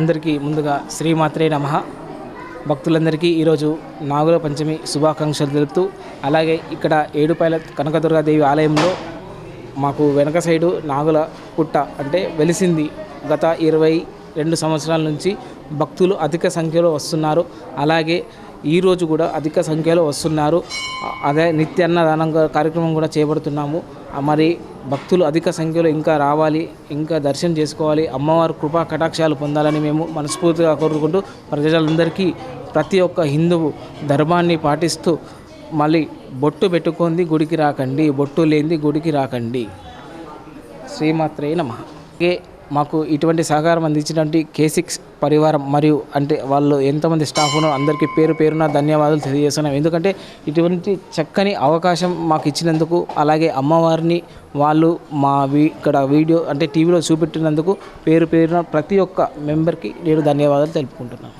అందరికీ ముందుగా శ్రీమాత్రే నమ. భక్తులందరికీ ఈరోజు నాగుల పంచమి శుభాకాంక్షలు తెలుపుతూ అలాగే ఇక్కడ ఏడుపాయల కనకదుర్గాదేవి ఆలయంలో మాకు వెనక సైడు నాగుల పుట్ట అంటే వెలిసింది. గత ఇరవై రెండు సంవత్సరాల నుంచి భక్తులు అధిక సంఖ్యలో వస్తున్నారు. అలాగే ఈరోజు కూడా అధిక సంఖ్యలో వస్తున్నారు. అదే నిత్యాన్నదానం కార్యక్రమం కూడా చేపడుతున్నాము. మరి భక్తులు అధిక సంఖ్యలో ఇంకా రావాలి ఇంకా దర్శనం చేసుకోవాలి. అమ్మవారి కృపా కటాక్షాలు పొందాలని మేము మనస్ఫూర్తిగా కోరుకుంటూ ప్రజలందరికీ ప్రతి ఒక్క హిందువు ధర్మాన్ని పాటిస్తూ మళ్ళీ బొట్టు పెట్టుకుంది గుడికి రాకండి. బొట్టు లేనిది గుడికి రాకండి. శ్రీమాత్రే నమ. మాకు ఇటువంటి సహకారం అందించినటువంటి కేసిక్స్ పరివారం మరియు అంటే వాళ్ళు ఎంతమంది స్టాఫ్ను అందరికీ పేరు పేరున ధన్యవాదాలు తెలియజేస్తున్నాం. ఎందుకంటే ఇటువంటి చక్కని అవకాశం మాకు ఇచ్చినందుకు అలాగే అమ్మవారిని వాళ్ళు మా వీ ఇక్కడ వీడియో అంటే టీవీలో చూపెట్టినందుకు పేరు పేరున ప్రతి ఒక్క మెంబర్కి నేను ధన్యవాదాలు తెలుపుకుంటున్నాను.